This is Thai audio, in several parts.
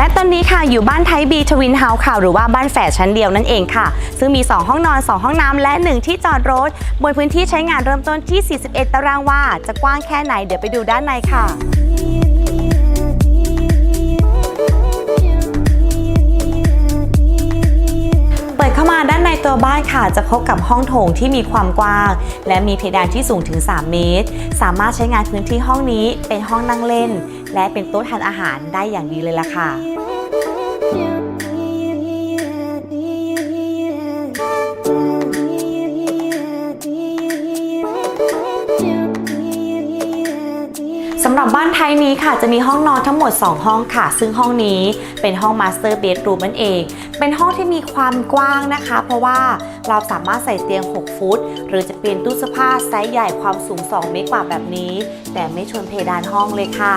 และตอนนี้ค่ะอยู่บ้านไทยบีทวินเฮาส์ค่ะ หรือว่าบ้านแฝดชั้นเดียวนั่นเองค่ะ ซึ่งมี 2 ห้องนอน 2 ห้องน้ำและ 1 ที่จอดรถ บนพื้นที่ใช้งานเริ่มต้นที่ 41 ตารางวาจะกว้างแค่ไหนเดี๋ยวไปดูด้านในค่ะเปิดเข้ามาด้านในตัวบ้านค่ะ จะพบกับห้องโถงที่มีความกว้าง และมีเพดานที่สูงถึง 3 เมตร สามารถใช้งานพื้นที่ห้องนี้เป็นห้องนั่งเล่น และเป็นโต๊ะทานอาหารได้อย่างดีเลยล่ะค่ะสำ หรับบ้านไทยนี้ค่ะจะมีห้องนอนทั้งหมด 2 ห้องค่ะ ซึ่งห้องนี้เป็นห้องมาสเตอร์เบดรูมนั่นเอง เป็นห้องที่มีความกว้างนะคะ เพราะว่าเราสามารถใส่เตียง 6 ฟุต หรือจะเป็นตู้เสื้อผ้าไซส์ใหญ่ความสูง 2 เมตรกว่าแบบนี้ แต่ไม่ชนเพดานห้องเลยค่ะ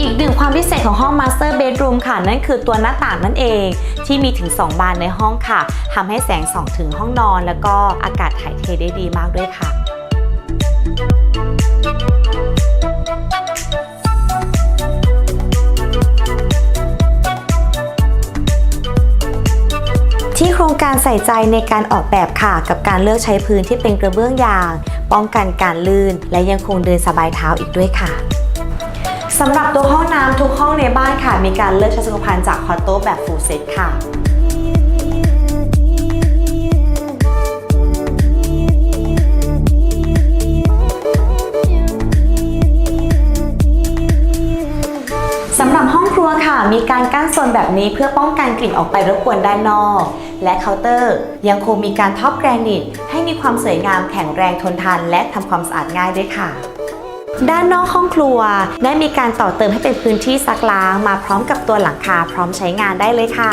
อีกหนึ่งความพิเศษของห้อง Master Bedroom ค่ะ นั่นคือตัวหน้าต่างนั่นเอง ที่มีถึง 2 บานในห้องค่ะทำให้แสงส่องถึงห้องนอน แล้วก็อากาศถ่ายเทได้ดีมากด้วยค่ะ ที่โครงการใส่ใจในการออกแบบค่ะ กับการเลือกใช้พื้นที่เป็นกระเบื้องยาง ป้องกันการลื่น และยังคงเดินสบายเท้าอีกด้วยค่ะสำหรับตัวห้องน้ำทุกห้องในบ้านค่ะ มีการเลือกใช้สุขภัณฑ์จากคอโต้แบบฟูลเซตค่ะารกั้นโซนแบบนี้เพื่อป้องกันกลิ่นออกไปรบกวนด้านนอก และเคาน์เตอร์ยังคงมีการท็อปแกรนิตให้มีความสวยงามแข็งแรงทนทาน และทำความสะอาดง่ายด้วยค่ะด้านนอกห้องครัว ได้มีการต่อเติมให้เป็นพื้นที่ซักล้างมาพร้อมกับตัวหลังคาพร้อมใช้งานได้เลยค่ะ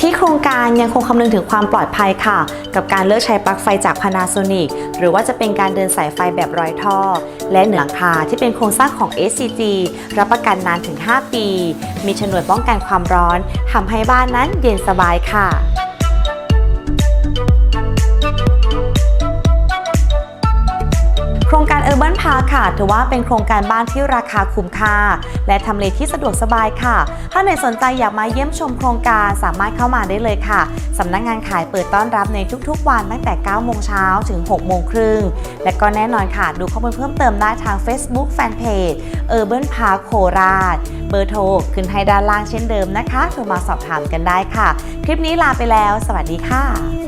ที่โครงการยังคงคำนึงถึงความปลอดภัยค่ะ กับการเลือกใช้ปลั๊กไฟจาก Panasonic หรือว่าจะเป็นการเดินสายไฟแบบร้อยท่อ และเหนือหลังคาที่เป็นโครงสร้างของ SCG รับประกันนานถึง 5 ปี มีฉนวนป้องกันความร้อนทำให้บ้านนั้นเย็นสบายค่ะาค่ะถือว่าเป็นโครงการบ้านที่ราคาคุ้มค่า และทำเลที่สะดวกสบายค่ะ ถ้าไหนสนใจอยากมาเยี่ยมชมโครงการสามารถเข้ามาได้เลยค่ะสำนักงงานขายเปิดต้อนรับในทุกๆ วันตั้งแต่ 9 โมงเช้าถึง 6 โมงครึ่ง และก็แน่นอนค่ะ ดูข้อมูลเพิ่มเติมได้ทาง Facebook Fanpage Urban Park โคราช เบอร์โทรขึ้นให้ด้านล่างเช่นเดิมนะคะโทรมาสอบถามกันได้ค่ะ คลิปนี้ลาไปแล้ว สวัสดีค่ะ